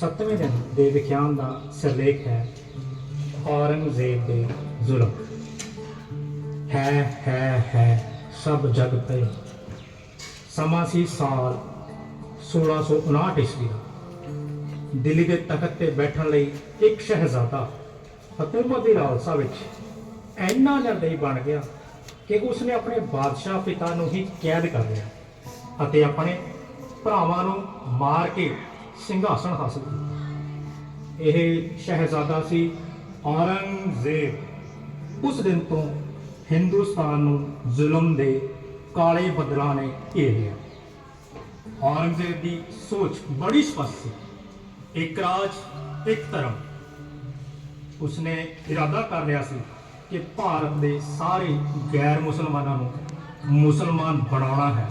ਸੱਤਵੇਂ ਦਿਨ ਦੇ ਵਿਖਿਆਨ ਦਾ ਸਿਰਲੇਖ ਹੈ, ਔਰੰਗਜ਼ੇਬ ਦੇ ਜ਼ੁਲਮ। ਹੈ ਹੈ ਹੈ, ਸਭ ਜਗ ਪਏ ਸਮਾਂ ਸੀ ਸਾਲ 1659 ਈਸਵੀ ਦਾ। ਦਿੱਲੀ ਦੇ ਤਖਤ ਤੇ ਬੈਠਣ ਲਈ ਇੱਕ ਸ਼ਹਿਜ਼ਾਦਾ ਹਕੂਮਤ ਦੀ ਲਾਲਸਾ ਵਿੱਚ ਇੰਨਾ ਨਿਰਦਈ ਬਣ ਗਿਆ ਕਿ ਉਸਨੇ ਆਪਣੇ ਬਾਦਸ਼ਾਹ ਪਿਤਾ ਨੂੰ ਹੀ ਕੈਦ ਕਰ ਲਿਆ ਅਤੇ ਆਪਣੇ ਭਰਾਵਾਂ ਨੂੰ ਮਾਰ ਕੇ ਸਿੰਘਾਸਣ ਹਾਸਲ ਕੀਤਾ। ਇਹ ਸ਼ਹਿਜ਼ਾਦਾ ਸੀ ਔਰੰਗਜ਼ੇਬ। ਉਸ ਦਿਨ ਤੋਂ ਹਿੰਦੁਸਤਾਨ ਨੂੰ ਜ਼ੁਲਮ ਦੇ ਕਾਲੇ ਬੱਦਲਾਂ ਨੇ ਘੇਰ ਲਿਆ। ਔਰੰਗਜ਼ੇਬ ਦੀ ਸੋਚ ਬੜੀ ਸਪਸ਼ਟ ਸੀ। ਇੱਕ ਰਾਜ, ਇੱਕ ਧਰਮ। ਉਸਨੇ ਇਰਾਦਾ ਕਰ ਲਿਆ ਸੀ ਕਿ ਭਾਰਤ ਦੇ ਸਾਰੇ ਗੈਰ ਮੁਸਲਮਾਨਾਂ ਨੂੰ ਮੁਸਲਮਾਨ ਬਣਾਉਣਾ ਹੈ।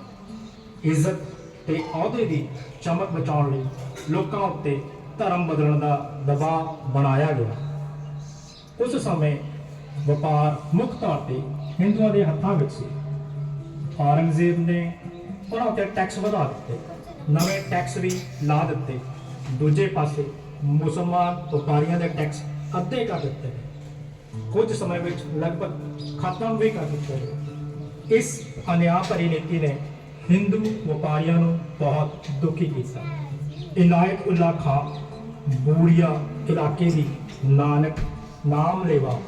ਇੱਜ਼ਤ ਤੇ ਅਹੁਦੇ ਦੀ ਚਮਕ ਬਚਾਉਣ ਲਈ ਲੋਕਾਂ ਉੱਤੇ ਧਰਮ ਬਦਲਣ ਦਾ ਦਬਾਅ ਬਣਾਇਆ ਗਿਆ। ਉਸ ਸਮੇਂ ਵਪਾਰ ਮੁੱਖ ਤੌਰ ਤੇ ਹਿੰਦੂਆਂ ਦੇ ਹੱਥਾਂ ਵਿੱਚ ਸੀ। ਔਰੰਗਜ਼ੇਬ ਨੇ ਉਹਨਾਂ ਉੱਤੇ ਟੈਕਸ ਵਧਾ ਦਿੱਤੇ, ਨਵੇਂ ਟੈਕਸ ਵੀ ਲਾ ਦਿੱਤੇ। ਦੂਜੇ ਪਾਸੇ ਮੁਸਲਮਾਨ ਵਪਾਰੀਆਂ ਦੇ ਟੈਕਸ ਅੱਧੇ ਕਰ ਦਿੱਤੇ। ਕੁਝ ਸਮੇਂ ਵਿੱਚ ਲਗਭਗ ਖਤਮ ਵੀ ਕਰ ਦਿੱਤੇ ਇਸ ਅਨਿਆਂ ਭਰੀ ਨੀਤੀ ਨੇ ਹਿੰਦੂ ਵਪਾਰੀਆਂ ਨੂੰ ਬਹੁਤ ਦੁਖੀ ਕੀਤਾ। ਇਨਾਇਤ ਉੱਲਾ ਖਾਂ ਬੂੜੀਆ ਇਲਾਕੇ ਦੀ ਨਾਨਕ ਨਾਮ ਲੇਵਾ